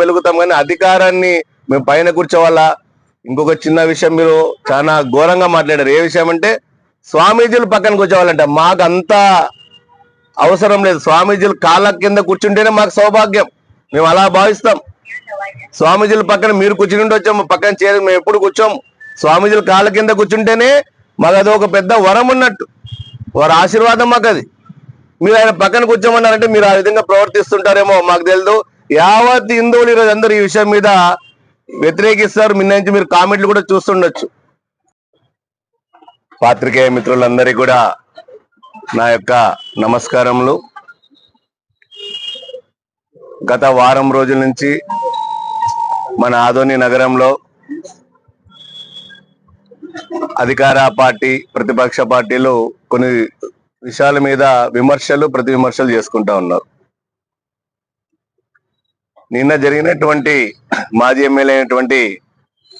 మెలుగుతాం కానీ అధికారాన్ని మేము పైన కూర్చోవాలా? ఇంకొక చిన్న విషయం మీరు చాలా ఘోరంగా మాట్లాడారు. ఏ విషయం అంటే స్వామీజీలు పక్కన కూర్చోవాలంట. మాకు అంత అవసరం లేదు. స్వామీజీలు కాళ్ళ కింద కూర్చుంటేనే మాకు సౌభాగ్యం. మేము అలా భావిస్తాం. స్వామీజీల పక్కన మీరు కూర్చుని వచ్చాము. పక్కన చేరి మేము ఎప్పుడు కూర్చోము. స్వామీజీల కాళ్ళ కింద కూర్చుంటేనే మాకు అది ఒక పెద్ద వరం ఉన్నట్టు. వారి ఆశీర్వాదం మాకు అది. మీరు ఆయన పక్కన కూర్చోమన్నారంటే మీరు ఆ విధంగా ప్రవర్తిస్తుంటారేమో మాకు తెలియదు యావత్ హిందువులు ఈరోజు అందరూ ఈ విషయం మీద వ్యతిరేకిస్తారు. మిన్న నుంచి మీరు కామెంట్లు కూడా చూస్తుండొచ్చు. పాత్రికేయ మిత్రులందరికీ కూడా నా యొక్క నమస్కారములు. గత వారం రోజుల నుంచి మన ఆదోని నగరంలో అధికార పార్టీ ప్రతిపక్ష పార్టీలు కొన్ని విషయాల మీద విమర్శలు ప్రతి విమర్శలు చేసుకుంటా ఉన్నారు. నిన్న జరిగినటువంటి మాజీ ఎమ్మెల్యే అయినటువంటి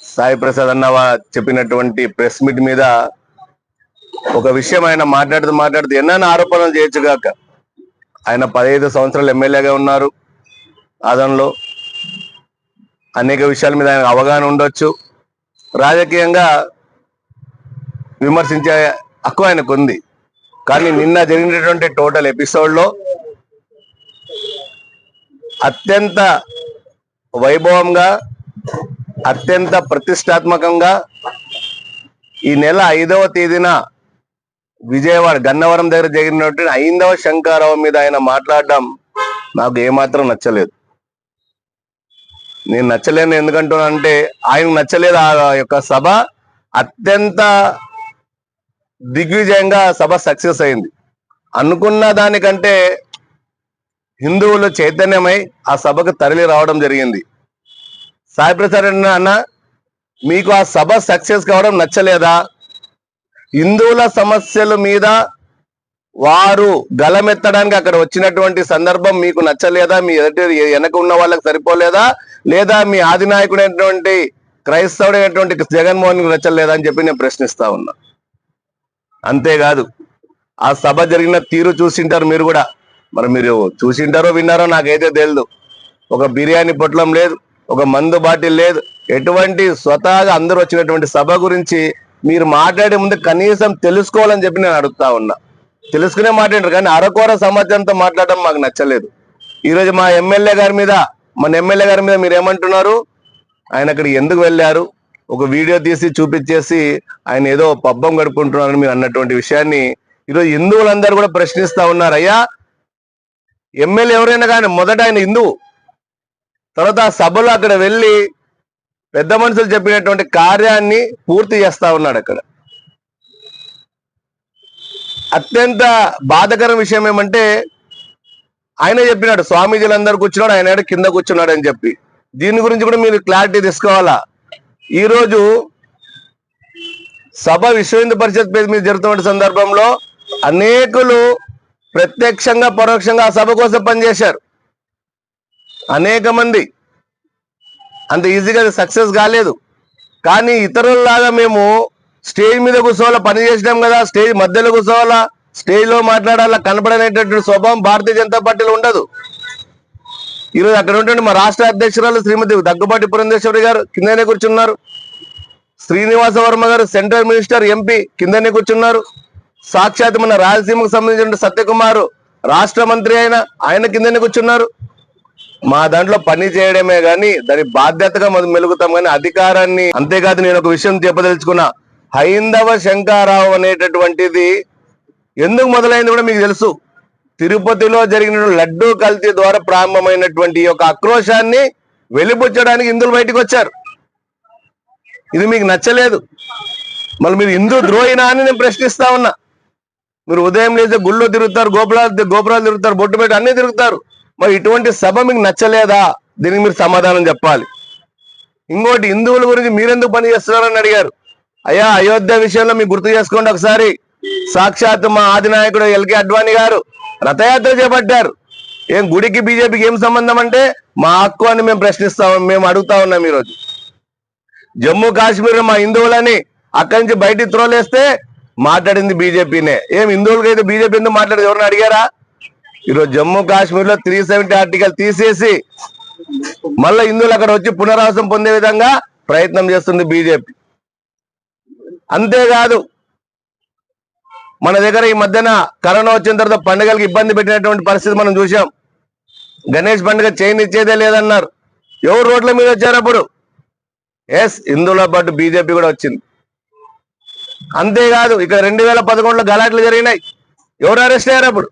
సాయి ప్రసాద్ అన్న చెప్పినటువంటి ప్రెస్ మీట్ మీద ఒక విషయం ఆయన మాట్లాడుతూ మాట్లాడుతూ ఎన్నైనా ఆరోపణలు చేయొచ్చుగాక ఆయన పదహైదు సంవత్సరాలు ఎమ్మెల్యేగా ఉన్నారు అదనలో అనేక విషయాల మీద ఆయన అవగాహన ఉండొచ్చు. రాజకీయంగా విమర్శించే హక్కు ఆయనకు ఉంది కానీ నిన్న జరిగినటువంటి టోటల్ ఎపిసోడ్లో అత్యంత వైభవంగా అత్యంత ప్రతిష్టాత్మకంగా ఈ నెల ఐదవ తేదీన విజయవాడ గన్నవరం దగ్గర జరిగినటువంటి ఐదవ శంకారావు మీద ఆయన మాట్లాడడం నాకు ఏమాత్రం నచ్చలేదు. నేను నచ్చలేను ఎందుకంటున్నానంటే ఆయనకు నచ్చలేదు ఆ యొక్క సభ. అత్యంత దిగ్విజయంగా సభ సక్సెస్ అయింది. అనుకున్న దానికంటే హిందువులు చైతన్యమై ఆ సభకు తరలి రావడం జరిగింది. సాయి ప్రసాద్ అన్న అన్న మీకు ఆ సభ సక్సెస్ కావడం నచ్చలేదా? హిందువుల సమస్యల మీద వారు గలమెత్తడానికి అక్కడ వచ్చినటువంటి సందర్భం మీకు నచ్చలేదా? మీ ఎదుటి వెనక ఉన్న వాళ్ళకి సరిపోలేదా? లేదా మీ ఆదినాయకుడైనటువంటి క్రైస్తవుడైనటువంటి జగన్మోహన్ నచ్చలేదా అని చెప్పి నేను ప్రశ్నిస్తా ఉన్నా. అంతేకాదు ఆ సభ జరిగిన తీరు చూసింటారు మీరు కూడా. మరి మీరు చూసింటారో విన్నారో నాకైతే తెలియదు ఒక బిర్యానీ పొట్లం లేదు ఒక మందు బాటిల్ లేదు. ఎటువంటి స్వతహాగా అందరూ వచ్చినటువంటి సభ గురించి మీరు మాట్లాడే ముందు కనీసం తెలుసుకోవాలని చెప్పి నేను అడుగుతా ఉన్నా. తెలుసుకునే మాట్లాడారు కానీ అరకోర సమాజంతో మాట్లాడడం మాకు నచ్చలేదు. ఈరోజు మా ఎమ్మెల్యే గారి మీద మన ఎమ్మెల్యే గారి మీద మీరు ఏమంటున్నారు? ఆయన అక్కడికి ఎందుకు వెళ్ళారు? ఒక వీడియో తీసి చూపించేసి ఆయన ఏదో పబ్బం గడుపుకుంటున్నారని మీరు అన్నటువంటి విషయాన్ని ఈరోజు హిందువులందరూ కూడా ప్రశ్నిస్తా ఉన్నారు. అయ్యా ఎమ్మెల్యే ఎవరైనా కానీ మొదట ఆయన హిందువు తర్వాత సభలో అక్కడ వెళ్ళి పెద్ద మనుషులు చెప్పినటువంటి కార్యాన్ని పూర్తి చేస్తా ఉన్నాడు అక్కడ. అత్యంత బాధకరం విషయం ఏమంటే ఆయన చెప్పినాడు స్వామీజీలందరూ కూర్చున్నాడు ఆయన కింద కూర్చున్నాడు అని చెప్పి. దీని గురించి కూడా మీరు క్లారిటీ తీసుకోవాలా? ఈరోజు సభ విశ్వ హిందూ పరిషత్ మీద జరుగుతున్న సందర్భంలో అనేకులు ప్రత్యక్షంగా పరోక్షంగా ఆ సభ కోసం పనిచేశారు. అనేక మంది. అంత ఈజీగా సక్సెస్ కాలేదు. కానీ ఇతరుల్లాగా మేము స్టేజ్ మీద కూర్చోవాలా పని చేసినాం కదా స్టేజ్ మధ్యలో కూర్చోవాలా స్టేజ్లో మాట్లాడాలా కనపడనేటటువంటి స్వభావం భారతీయ జనతా పార్టీలో ఉండదు. ఈరోజు అక్కడ ఉంటుండే మా రాష్ట్ర అధ్యక్షురాలు శ్రీమతి దగ్గుబాటి పురంధేశ్వరి గారు కిందనే కూర్చున్నారు. శ్రీనివాస వర్మ గారు సెంట్రల్ మినిస్టర్ ఎంపీ కిందనే కూర్చున్నారు. సాక్షాత్ మన రాయలసీమకు సంబంధించిన సత్యకుమార్ రాష్ట్ర మంత్రి అయిన ఆయన కిందనే కూర్చున్నారు. మా దాంట్లో పని చేయడమే గాని దాని బాధ్యతగా మనం మెలుగుతాం కానీ అధికారాన్ని అంతేకాదు నేను ఒక విషయం చెప్పదలుచుకున్నా. హైందవ శంకారావు అనేటటువంటిది ఎందుకు మొదలైంది కూడా మీకు తెలుసు. తిరుపతిలో జరిగిన లడ్డూ కల్తీ ద్వారా ప్రారంభమైనటువంటి ఈ యొక్క ఆక్రోశాన్ని వెలిపుచ్చడానికి హిందువులు బయటకు వచ్చారు. ఇది మీకు నచ్చలేదు. మళ్ళీ మీరు హిందూ ద్రోహినా అని నేను ప్రశ్నిస్తా ఉన్నా. మీరు ఉదయం లేదా గుళ్ళో తిరుగుతారు గోపురాలు గోపురాలు తిరుగుతారు బొట్టు పెట్టి అన్ని తిరుగుతారు. మరి ఇటువంటి సభ మీకు నచ్చలేదా? దీనికి మీరు సమాధానం చెప్పాలి. ఇంకోటి హిందువుల గురించి మీరెందుకు పని చేస్తున్నారని అడిగారు. అయ్యా అయోధ్య విషయంలో మీకు గుర్తు చేసుకోండి ఒకసారి. సాక్షాత్ మా ఆదినాయకుడు ఎల్కే అడ్వాణి గారు రథయాత్ర చేపట్టారు. ఏం గుడికి బీజేపీకి ఏం సంబంధం అంటే మా హక్కు అని మేము ప్రశ్నిస్తాం మేము అడుగుతా ఉన్నాం ఈరోజు. జమ్మూ కాశ్మీర్ మా హిందువులని అక్కడి నుంచి బయటికి త్రోలేస్తే మాట్లాడింది బీజేపీనే. ఏం హిందువులకి అయితే బీజేపీ ఎందుకు మాట్లాడదు? ఎవరిని అడిగారా? ఈరోజు జమ్మూ కాశ్మీర్లో త్రీ సెవెంటీ ఆర్టికల్ తీసేసి మళ్ళీ హిందువులు అక్కడ వచ్చి పునరావాసం పొందే విధంగా ప్రయత్నం చేస్తుంది బీజేపీ. అంతేకాదు మన దగ్గర ఈ మధ్యన కరోనా వచ్చిన తర్వాత పండుగలకు ఇబ్బంది పెట్టినటువంటి పరిస్థితి మనం చూసాం గణేష్ పండుగ చైన్ ఇచ్చేదే లేదన్నారు. ఎవరు రోడ్ల మీద వచ్చారు అప్పుడు? ఎస్ హిందువుల పాటు బీజేపీ కూడా వచ్చింది. అంతేకాదు ఇక రెండు వేల పదకొండులో గలాట్లు జరిగినాయి. ఎవరు అరెస్ట్ అయ్యారు అప్పుడు?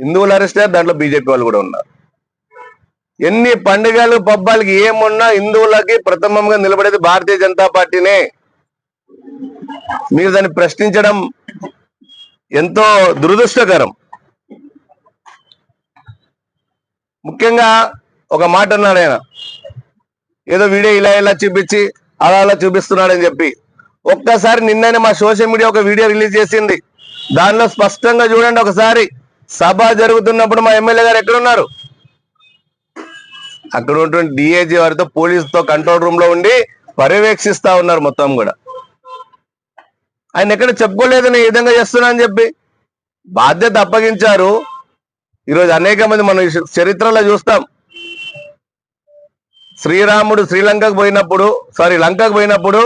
హిందువులు అరెస్ట్ అయ్యారు దాంట్లో బీజేపీ వాళ్ళు కూడా ఉన్నారు. ఎన్ని పండుగలు పబ్బాలకి ఏమున్నా హిందువులకి ప్రథమంగా నిలబడేది భారతీయ జనతా పార్టీనే. మీరు దాన్ని ప్రశ్నించడం ఎంతో దురదృష్టకరం. ముఖ్యంగా ఒక మాట అన్నాడు ఆయన. ఏదో వీడియో ఇలా ఇలా చూపించి అలా అలా చూపిస్తున్నాడని చెప్పి. ఒక్కసారి నిన్ననే మా సోషల్ మీడియా ఒక వీడియో రిలీజ్ చేసింది. దానిలో స్పష్టంగా చూడండి ఒకసారి. సభ జరుగుతున్నప్పుడు మా ఎమ్మెల్యే గారు ఎక్కడున్నారు? అక్కడ ఉన్నటువంటి డిఏజీ వారితో పోలీసుతో కంట్రోల్ రూమ్లో ఉండి పర్యవేక్షిస్తా ఉన్నారు మొత్తం కూడా. ఆయన ఎక్కడ చెప్పుకోలేదని ఈ విధంగా చేస్తున్నా అని చెప్పి. బాధ్యత అప్పగించారు. ఈరోజు అనేక మంది మనం చరిత్రలో చూస్తాం. శ్రీరాముడు శ్రీలంకకు పోయినప్పుడు సారీ లంకకు పోయినప్పుడు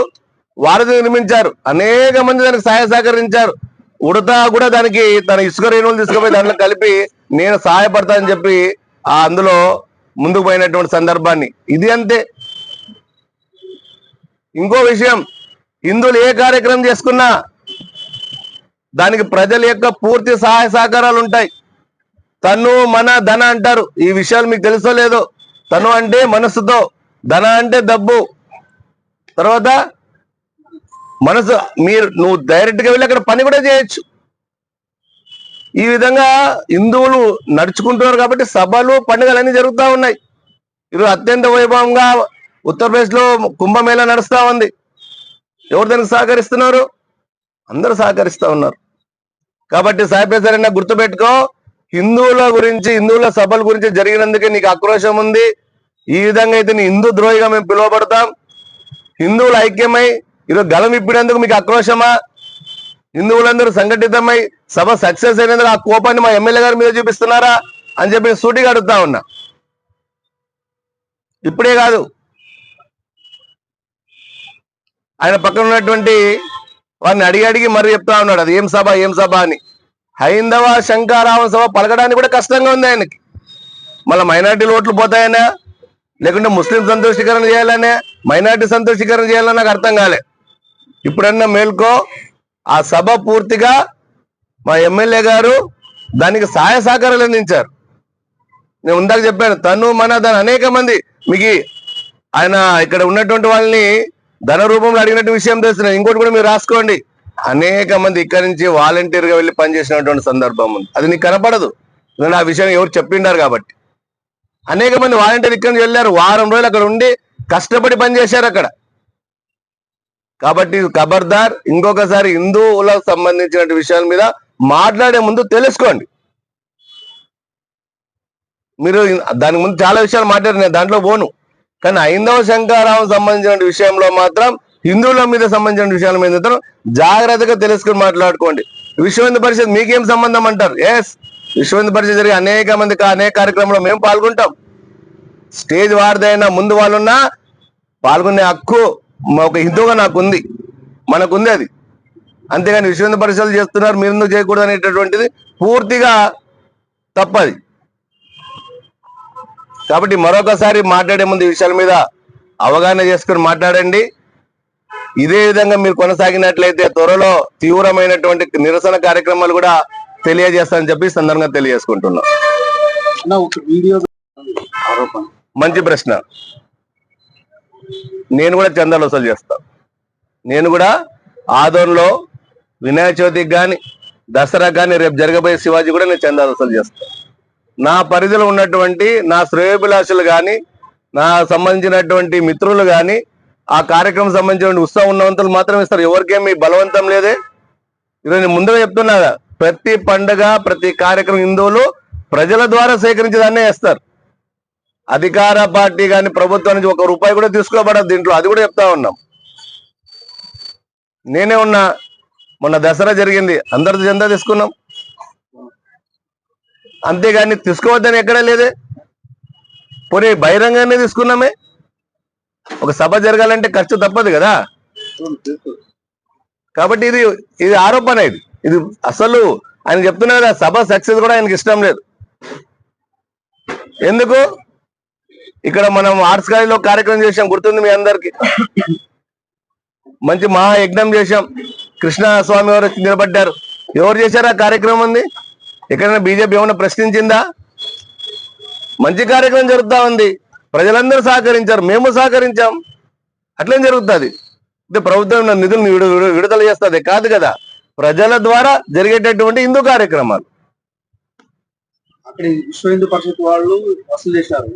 వారధి నిర్మించారు. అనేక మంది దానికి సహాయ సహకరించారు. ఉడతా కూడా దానికి తన ఇసుక రేణువులు తీసుకుపోయి దాంట్లో కలిపి నేను సహాయపడతానని చెప్పి ఆ అందులో ముందుకు పోయినటువంటి సందర్భాన్ని. ఇది అంతే. ఇంకో విషయం హిందువులు ఏ కార్యక్రమం చేసుకున్నా దానికి ప్రజల యొక్క పూర్తి సహాయ సహకారాలు ఉంటాయి. తను మన ధన అంటారు. ఈ విషయాలు మీకు తెలుసో లేదో తను అంటే మనసుతో ధన అంటే డబ్బు. తర్వాత మనసు మీరు నువ్వు డైరెక్ట్గా వెళ్ళి అక్కడ పని కూడా చేయొచ్చు. ఈ విధంగా హిందువులు నడుచుకుంటున్నారు కాబట్టి సభలు పండుగలు జరుగుతూ ఉన్నాయి. ఈరోజు అత్యంత వైభవంగా ఉత్తరప్రదేశ్లో కుంభమేళా నడుస్తా ఉంది. ఎవరు దానికి సహకరిస్తున్నారు? అందరూ సహకరిస్తూ ఉన్నారు. కాబట్టి సాయిప్రసాద్ గుర్తుపెట్టుకో హిందువుల గురించి హిందువుల సభల గురించి జరిగినందుకే నీకు ఆక్రోశం ఉంది. ఈ విధంగా అయితే నీ హిందూ ద్రోహిగా మేము పిలువబడతాం. హిందువులు ఐక్యమై ఈరోజు గలం ఇప్పినందుకు మీకు ఆక్రోశమా? హిందువులందరూ సంఘటితమై సభ సక్సెస్ అయినందుకు ఆ కోపాన్ని మా ఎమ్మెల్యే గారి మీద చూపిస్తున్నారా? అని చెప్పి సూటిగా అడుగుతా ఉన్నా. ఇప్పుడే కాదు. ఆయన పక్కన ఉన్నటువంటి వారిని అడిగి అడిగి మరి చెప్తా ఉన్నాడు. అది ఏం సభ ఏం సభ అని. హైందవ శంకారామ సభ పలకడానికి కూడా కష్టంగా ఉంది ఆయనకి. మళ్ళీ మైనార్టీలు ఓట్లు పోతాయనా లేకుంటే ముస్లిం సంతోషీకరణ చేయాలనే మైనార్టీ సంతోషీకరణ చేయాలని నాకు అర్థం కాలే. ఇప్పుడన్నా మేల్కో ఆ సభ పూర్తిగా మా ఎమ్మెల్యే గారు దానికి సహాయ సహకారాలు అందించారు. నేను ఇందాక చెప్పాను తను మన దాని అనేక మంది మీకు ఆయన ఇక్కడ ఉన్నటువంటి వాళ్ళని ధన రూపంలో అడిగినట్టు విషయం తెలుస్తున్నాయి ఇంకోటి కూడా మీరు రాసుకోండి. అనేక మంది ఇక్కడి నుంచి వాలంటీర్గా వెళ్ళి పనిచేసినటువంటి సందర్భం ఉంది. అది నీకు కనపడదు. ఆ విషయం ఎవరు చెప్పిండారు కాబట్టి. అనేక మంది వాలంటీర్ ఇక్కడి నుంచి వెళ్ళారు. వారం రోజులు అక్కడ ఉండి కష్టపడి పనిచేశారు అక్కడ. కాబట్టి ఖబర్దార్. ఇంకొకసారి హిందువులకు సంబంధించిన విషయాల మీద మాట్లాడే ముందు తెలుసుకోండి. మీరు దాని ముందు చాలా విషయాలు మాట్లాడారు. నేను దాంట్లో పోను. కానీ ఐందవ శంకారావం సంబంధించిన విషయంలో మాత్రం హిందువుల మీద సంబంధించిన విషయాల మీద జాగ్రత్తగా తెలుసుకుని మాట్లాడుకోండి. విశ్వ హిందూ పరిషత్ మీకేం సంబంధం అంటారు? ఎస్ విశ్వ హిందూ పరిషత్ జరిగే అనేక మంది అనేక కార్యక్రమంలో మేము పాల్గొంటాం. స్టేజ్ వారిదైనా ముందు వాళ్ళున్నా పాల్గొనే హక్కు ఒక హిందువుగా నాకు ఉంది మనకుంది అది. అంతేగాని విశ్వ హిందూ పరిషత్లు చేస్తున్నారు మీరు ఎందుకు చేయకూడదు అనేటటువంటిది పూర్తిగా తప్పది. కాబట్టి మరొకసారి మాట్లాడే ముందు ఈ విషయాల మీద అవగాహన చేసుకుని మాట్లాడండి. ఇదే విధంగా మీరు కొనసాగినట్లయితే త్వరలో తీవ్రమైనటువంటి నిరసన కార్యక్రమాలు కూడా తెలియజేస్తానని చెప్పి సందర్భంగా తెలియజేసుకుంటున్నాం. మంచి ప్రశ్న. నేను కూడా చందాలు వసూలు చేస్తా. నేను కూడా ఆదోన్లో వినాయక చవితికి కానీ దసరా కానీ రేపు జరగబోయే శివాజీ కూడా నేను చందాలు వసూలు చేస్తా. నా పరిధిలో ఉన్నటువంటి నా శ్రేయోభిలాషులు కానీ నా సంబంధించినటువంటి మిత్రులు కానీ ఆ కార్యక్రమం సంబంధించిన ఉత్సవం ఉన్నవంతులు మాత్రం ఇస్తారు. ఎవరికేమీ బలవంతం లేదే? ఈరోజు ముందుగా చెప్తున్నా ప్రతి పండుగ ప్రతి కార్యక్రమం హిందువులు ప్రజల ద్వారా సేకరించేదాన్నే వేస్తారు అధికార పార్టీ కానీ ప్రభుత్వం నుంచి ఒక రూపాయి కూడా తీసుకోబడదు దీంట్లో. అది కూడా చెప్తా ఉన్నాం. నేనే ఉన్నా మొన్న దసరా జరిగింది. అందరితో చందా తీసుకున్నాం. అంతేగాని తీసుకోవద్దని ఎక్కడా లేదే. పోనీ బహిరంగానే తీసుకున్నామే. ఒక సభ జరగాలంటే ఖర్చు తప్పదు కదా? కాబట్టి ఇది ఇది ఆరోపణ ఇది. ఇది అసలు ఆయన చెప్తున్నా కదా సభ సక్సెస్ కూడా ఆయనకి ఇష్టం లేదు. ఎందుకు? ఇక్కడ మనం ఆర్ట్స్ కాలేజీలో కార్యక్రమం చేసాం గుర్తుంది మీ అందరికి. మంచి మహాయజ్ఞం చేశాం. కృష్ణ స్వామి వారు నిలబడ్డారు. ఎవరు చేశారు ఆ కార్యక్రమం ఉంది? ఎక్కడైనా బీజేపీ ఏమైనా ప్రశ్నించిందా? మంచి కార్యక్రమం జరుగుతా ఉంది. ప్రజలందరూ సహకరించారు. మేము సహకరించాం. అట్లేం జరుగుతుంది? అంటే ప్రభుత్వం నా నిధులను విడు- విడు- విడుదల చేస్తుంది. కాదు కదా. ప్రజల ద్వారా జరిగేటటువంటి హిందూ కార్యక్రమాలు. అక్కడ విశ్వ హిందూ పరిషత్ వాళ్ళు వసూలు చేశారు.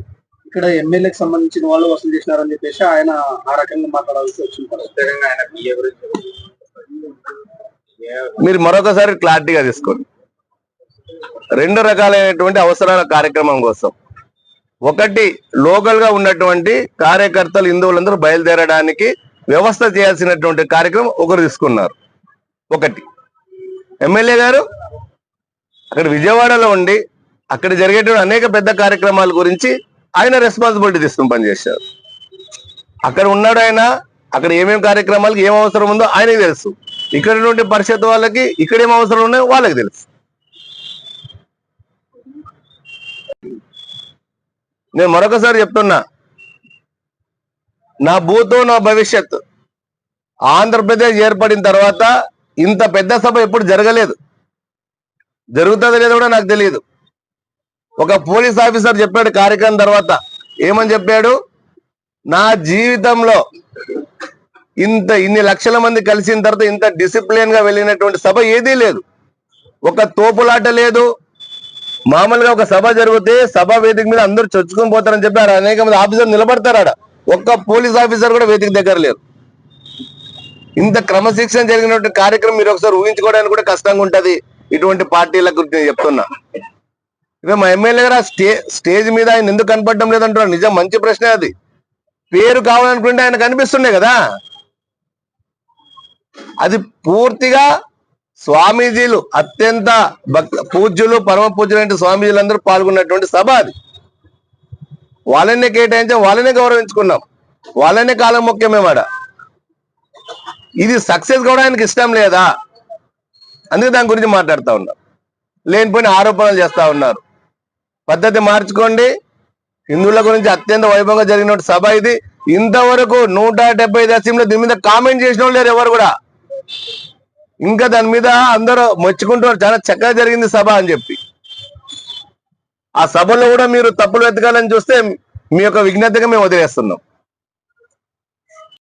ఇక్కడ ఎమ్మెల్యేకి సంబంధించిన వాళ్ళు వసూలు చేసినారని చెప్పేసి ఆయన ఆ రకంగా మాట్లాడాల్సి వచ్చింది. ప్రత్యేకంగా ఆయన గురించి మీరు మరొకసారి క్లారిటీగా తీసుకోండి. రెండు రకాలైనటువంటి అవసరాల కార్యక్రమం కోసం. ఒకటి లోకల్గా ఉన్నటువంటి కార్యకర్తలు హిందువులందరూ బయలుదేరడానికి వ్యవస్థ చేయాల్సినటువంటి కార్యక్రమం ఒకరు తీసుకున్నారు. ఒకటి. ఎమ్మెల్యే గారు అక్కడ విజయవాడలో ఉండి అక్కడ జరిగేటువంటి అనేక పెద్ద కార్యక్రమాల గురించి ఆయన రెస్పాన్సిబిలిటీ తీసుకుని పనిచేశారు. అక్కడ ఉన్నాడు ఆయన అక్కడ ఏమేమి కార్యక్రమాలకు ఏం అవసరం ఉందో ఆయనకు తెలుసు. ఇక్కడ నుండి పరిషత్ వాళ్ళకి ఇక్కడ ఏం అవసరం ఉన్నాయో వాళ్ళకి తెలుసు. నేను మరొకసారి చెప్తున్నా. నా భూతో నా భవిష్యత్ ఆంధ్రప్రదేశ్ ఏర్పడిన తర్వాత ఇంత పెద్ద సభ ఎప్పుడు జరగలేదు. జరుగుతుందో లేదో కూడా నాకు తెలియదు ఒక పోలీస్ ఆఫీసర్ చెప్పాడు కార్యక్రమం తర్వాత. ఏమని చెప్పాడు? నా జీవితంలో ఇంత ఇన్ని లక్షల మంది కలిసిన తర్వాత ఇంత డిసిప్లిన్గా వెళ్ళినటువంటి సభ ఏదీ లేదు. ఒక తోపులాట లేదు. మామూలుగా ఒక సభ జరిగితే సభ వేదిక మీద అందరూ చొచ్చుకొని పోతారని చెప్పి అనేక మంది ఆఫీసర్ నిలబడతారు ఆడ. ఒక్క పోలీస్ ఆఫీసర్ కూడా వేదిక దగ్గర లేరు. ఇంత క్రమశిక్షణ జరిగినటువంటి కార్యక్రమం మీరు ఒకసారి ఊహించుకోవడానికి కూడా కష్టంగా ఉంటది ఇటువంటి పార్టీల గురించి నేను చెప్తున్నా. ఇక మా ఎమ్మెల్యే గారు స్టే స్టేజ్ మీద ఆయన ఎందుకు కనపడడం లేదంటున్నారు? నిజం మంచి ప్రశ్నే అది. పేరు కావాలనుకుంటే ఆయన కనిపిస్తుండే కదా. అది పూర్తిగా స్వామీజీలు అత్యంత పూజ్యులు పరమ పూజ్యులైన స్వామీజీలందరూ పాల్గొన్నటువంటి సభ అది. వాళ్ళనే కేటాయించాం వాళ్ళనే గౌరవించుకున్నాం. వాళ్ళనే కాలం ముఖ్యమేమాట ఇది సక్సెస్ కూడా ఆయనకి ఇష్టం లేదా? అందుకే దాని గురించి మాట్లాడుతూ ఉన్నాం. లేనిపోయిన ఆరోపణలు చేస్తా ఉన్నారు. పద్ధతి మార్చుకోండి. హిందువుల గురించి అత్యంత వైభవంగా జరిగిన సభ ఇది. ఇంతవరకు నూట డెబ్బై దశంలో దీని మీద కామెంట్ చేసిన వాళ్ళు లేరు ఎవరు కూడా. ఇంకా దాని మీద అందరూ మెచ్చుకుంటారు చాలా చక్కగా జరిగింది సభ అని చెప్పి. ఆ సభలో కూడా మీరు తప్పులు వెతకాలని చూస్తే మీ యొక్క విజ్ఞతగా మేము వదిలేస్తున్నాం.